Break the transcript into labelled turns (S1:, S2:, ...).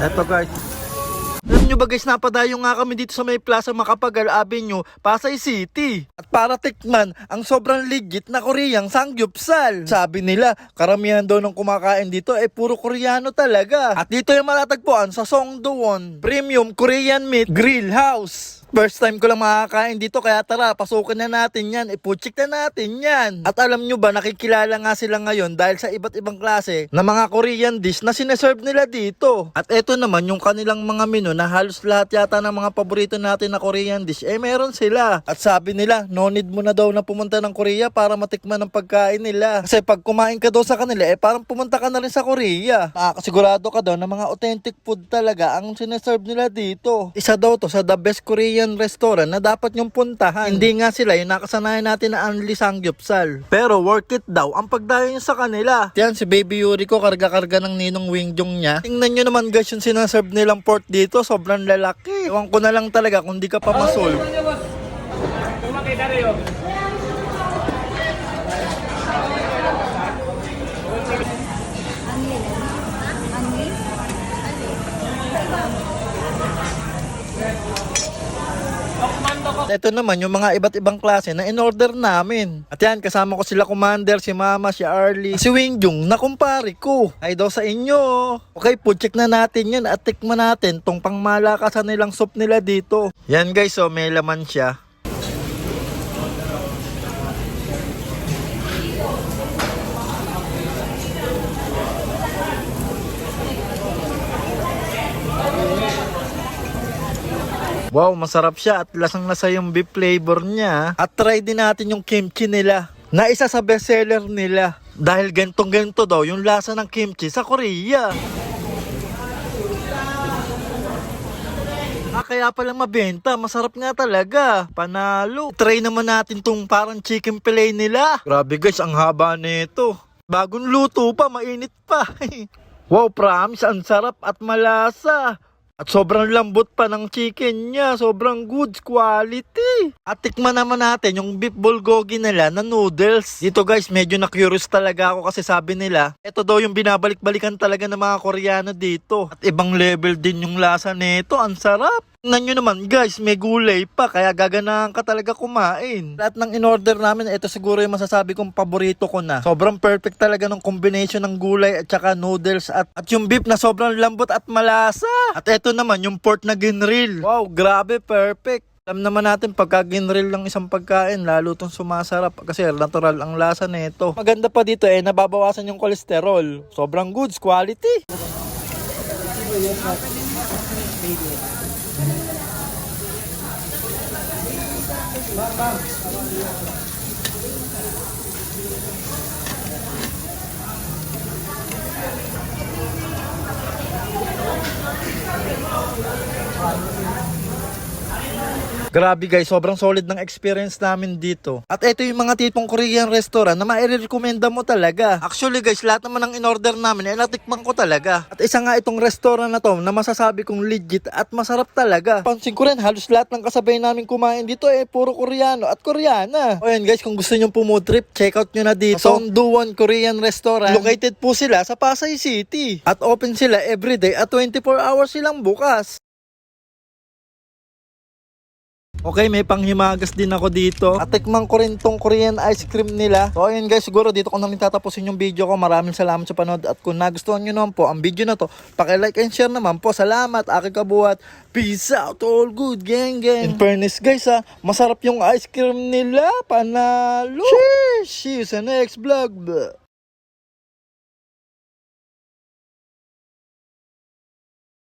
S1: Eto guys. Alam nyo ba guys, napadayo nga kami dito sa may Plaza Macapagal Avenue, Pasay City. At para tikman ang sobrang legit na Koreang sangyupsal. Sabi nila, karamihan daw ng kumakain dito ay puro Koreano talaga. At dito yung matatagpuan sa Songdowon Premium Korean Meat Grill House. First time ko lang makakain dito kaya tara, pasukin na natin yan. Ipuchik na natin yan. At alam nyo ba, nakikilala nga sila ngayon dahil sa iba't ibang klase na mga Korean dish na sineserve nila dito. At eto naman yung kanilang mga menu na halos lahat yata ng mga paborito natin na Korean dish, eh meron sila. At sabi nila, no need mo na daw na pumunta ng Korea para matikman ng pagkain nila. Kasi pag kumain ka daw sa kanila, eh parang pumunta ka na rin sa Korea. Nakakasigurado ka daw na mga authentic food talaga ang sineserve nila dito. Isa daw to sa the best Korean restaurant na dapat yung puntahan. Hindi nga sila yung nakasanayan natin na Anli Sangyupsal. Pero worth it daw ang pagdayo niya sa kanila. Yan si Baby Yuri ko karga-karga ng ninong wingjong niya. Tingnan nyo naman guys yung sinaserve nilang pork dito. Sobrang lalaki. Ewan ko na lang talaga kung di ka pa masolve. Ito naman yung mga iba't ibang klase na in-order namin. At yan, kasama ko sila Commander, si Mama, si Arlie, si Wingjong na kumpare ko. Ay daw sa inyo. Okay, check na natin yan at tikman natin tong pangmalakasan nilang soup nila dito. Yan guys, so may laman siya. Wow, masarap siya at lasang lasa yung beef flavor niya. At try din natin yung kimchi nila na isa sa bestseller nila. Dahil gantong ganto daw yung lasa ng kimchi sa Korea. Ah, kaya pala mabenta. Masarap nga talaga. Panalo. Try naman natin tong parang chicken fillet nila. Grabe guys, ang haba nito. Bagong luto pa, mainit pa. wow, promise, ang sarap at malasa. At sobrang lambot pa ng chicken niya. Sobrang good quality. At tikman naman natin yung beef bulgogi nila na noodles. Dito guys, medyo na-curious talaga ako kasi sabi nila, ito daw yung binabalik-balikan talaga ng mga Koreano dito. At ibang level din yung lasa nito. Ang sarap. Tingnan nyo naman guys, may gulay pa kaya gaganahan ka talaga kumain. Lahat ng in-order namin, ito siguro yung masasabi kong paborito ko na. Sobrang perfect talaga ng combination ng gulay at saka noodles at, at yung beef na sobrang lambot at malasa. At ito naman yung pork na ginril. Wow, grabe, perfect. Alam naman natin pagka ginril ng isang pagkain, lalo itong sumasarap kasi natural ang lasa nito. Maganda pa dito eh, nababawasan yung kolesterol. Sobrang goods, quality. baby. Bam. Grabe guys, sobrang solid ng experience namin dito. At ito yung mga tipong Korean restaurant na maire-recommenda mo talaga. Actually guys, lahat naman ng in-order namin ay natikman ko talaga. At isa nga itong restaurant na to na masasabi kong legit at masarap talaga. Pansin ko rin, halos lahat ng kasabay namin kumain dito eh puro Koreano at Koreana. O yan guys, kung gusto nyo po trip, check out nyo na dito. Songduwon Korean Restaurant. Located po sila sa Pasay City. At open sila everyday at 24 hours silang bukas. Okay, may panghimagas din ako dito. At tikman ko rin tong Korean ice cream nila. So ayun guys, siguro dito ko na rin tatapusin yung video ko. Maraming salamat sa panood. At kung nagustuhan nyo naman po ang video na to, paki-like and share naman po. Salamat, aking kabuhat. Peace out, all good, gang gang. In fairness guys ha, masarap yung ice cream nila. Panalo. Cheers! See you sa next vlog.